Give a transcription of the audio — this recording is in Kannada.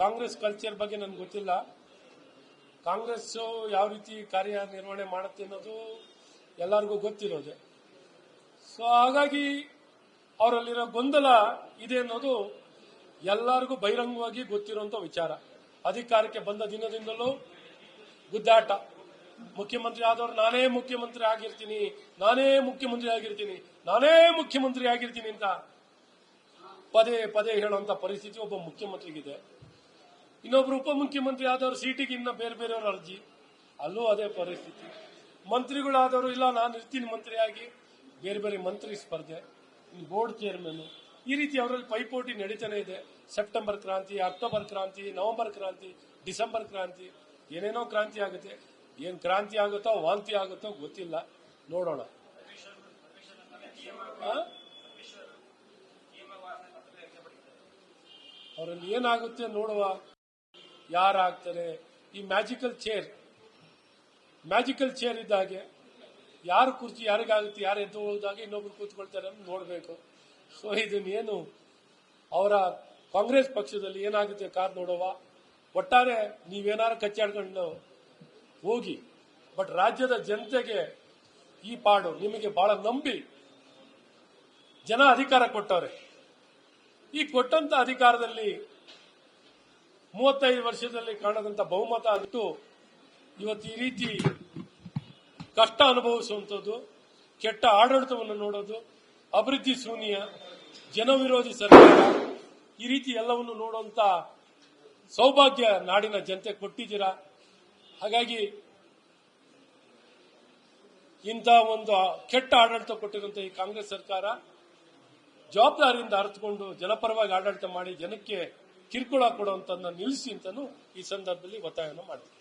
ಕಾಂಗ್ರೆಸ್ ಕಲ್ಚರ್ ಬಗ್ಗೆ ನನ್ಗೆ ಗೊತ್ತಿಲ್ಲ. ಕಾಂಗ್ರೆಸ್ ಯಾವ ರೀತಿ ಕಾರ್ಯನಿರ್ವಹಣೆ ಮಾಡುತ್ತೆ ಅನ್ನೋದು ಎಲ್ಲರಿಗೂ ಗೊತ್ತಿರೋದೆ. ಸೊ ಹಾಗಾಗಿ ಅವರಲ್ಲಿರೋ ಗೊಂದಲ ಇದೆ ಅನ್ನೋದು ಎಲ್ಲರಿಗೂ ಬಹಿರಂಗವಾಗಿ ಗೊತ್ತಿರುವಂತ ವಿಚಾರ. ಅಧಿಕಾರಕ್ಕೆ ಬಂದ ದಿನದಿಂದಲೂ ಗುದ್ದಾಟ. ಮುಖ್ಯಮಂತ್ರಿ ಆದವರು ನಾನೇ ಮುಖ್ಯಮಂತ್ರಿ ಆಗಿರ್ತೀನಿ, ನಾನೇ ಮುಖ್ಯಮಂತ್ರಿ ಆಗಿರ್ತೀನಿ, ನಾನೇ ಮುಖ್ಯಮಂತ್ರಿ ಆಗಿರ್ತೀನಿ ಅಂತ ಪದೇ ಪದೇ ಹೇಳುವಂತ ಪರಿಸ್ಥಿತಿ ಒಬ್ಬ ಮುಖ್ಯಮಂತ್ರಿಗಿದೆ ಇನ್ನೊಬ್ರು ಉಪಮುಖ್ಯಮಂತ್ರಿ ಆದವರು ಸೀಟಿಗೆ ಇನ್ನ ಬೇರೆ ಬೇರೆಯವ್ರ ಅರ್ಜಿ. ಅಲ್ಲೂ ಅದೇ ಪರಿಸ್ಥಿತಿ. ಮಂತ್ರಿಗಳಾದವರು ಇಲ್ಲ, ನಾನು ಇರ್ತೀನಿ ಮಂತ್ರಿಯಾಗಿ. ಬೇರೆ ಬೇರೆ ಮಂತ್ರಿ ಸ್ಪರ್ಧೆ. ಬೋರ್ಡ್ ಚೇರ್ಮನ್ ಈ ರೀತಿ ಅವರಲ್ಲಿ ಪೈಪೋಟಿ ನಡೀತಾನೆ ಇದೆ. ಸೆಪ್ಟೆಂಬರ್ ಕ್ರಾಂತಿ, ಅಕ್ಟೋಬರ್ ಕ್ರಾಂತಿ, ನವೆಂಬರ್ ಕ್ರಾಂತಿ, ಡಿಸೆಂಬರ್ ಕ್ರಾಂತಿ, ಏನೇನೋ ಕ್ರಾಂತಿ ಆಗುತ್ತೆ. ಏನ್ ಕ್ರಾಂತಿ ಆಗುತ್ತೋ, ವಾಂತಿ ಆಗುತ್ತೋ ಗೊತ್ತಿಲ್ಲ. ನೋಡೋಣ. ಅವರಲ್ಲಿ ಏನಾಗುತ್ತೆ ನೋಡುವ. ಯಾರಾಗ್ತಾರೆ? ಈ ಮ್ಯಾಜಿಕಲ್ ಚೇರ್ ಮ್ಯಾಜಿಕಲ್ ಚೇರ್ ಇದ್ದಾಗೆ ಯಾರು ಕುರ್ಚಿ ಯಾರಿಗಾಗುತ್ತೆ, ಯಾರು ಎದ್ದು ಹೋದಾಗ ಇನ್ನೊಬ್ರು ಕೂತ್ಕೊಳ್ತಾರೆ ಅಂತ ನೋಡಬೇಕು. ಸೊ ಇದನ್ನೇನು ಅವರ ಕಾಂಗ್ರೆಸ್ ಪಕ್ಷದಲ್ಲಿ ಏನಾಗುತ್ತೆ ಕಾರ್ ನೋಡುವ? ಒಟ್ಟಾರೆ ನೀವೇನಾರು ಕಚ್ಚಾಡ್ಕೊಂಡು ಹೋಗಿ ಬಟ್ ರಾಜ್ಯದ ಜನತೆಗೆ ಈ ಪಾಡು ನಿಮಗೆ ಬಹಳ ನಂಬಿ ಜನ ಅಧಿಕಾರ ಕೊಟ್ಟವ್ರೆ. ಈ ಕೊಟ್ಟಂತ ಅಧಿಕಾರದಲ್ಲಿ ಮೂವತ್ತೈದು ವರ್ಷದಲ್ಲಿ ಕಾಣದಂತ ಬಹುಮತ ಅಂತೂ ಇವತ್ತು ಈ ರೀತಿ ಕಷ್ಟ ಅನುಭವಿಸುವಂಥದ್ದು, ಕೆಟ್ಟ ಆಡಳಿತವನ್ನು ನೋಡೋದು, ಅಭಿವೃದ್ಧಿ ಶೂನ್ಯ, ಜನವಿರೋಧಿ ಸರ್ಕಾರ, ಈ ರೀತಿ ಎಲ್ಲವನ್ನು ನೋಡುವಂತ ಸೌಭಾಗ್ಯ ನಾಡಿನ ಜನತೆ ಕೊಟ್ಟಿದ್ದೀರಾ? ಹಾಗಾಗಿ ಇಂಥ ಒಂದು ಕೆಟ್ಟ ಆಡಳಿತ ಕೊಟ್ಟಿರುವಂತಹ ಈ ಕಾಂಗ್ರೆಸ್ ಸರ್ಕಾರ ಜವಾಬ್ದಾರಿಯಿಂದ ಅರ್ಥಕೊಂಡು ಜನಪರವಾಗಿ ಆಡಳಿತ ಮಾಡಿ ಜನಕ್ಕೆ ಕಿರುಕುಳ ಕೊಡುವಂತದನ್ನ ನಿಲ್ಲಿಸಿ ಅಂತಾನು ಈ ಸಂದರ್ಭದಲ್ಲಿ ಒತ್ತಾಯವನ್ನು ಮಾಡ್ತೀನಿ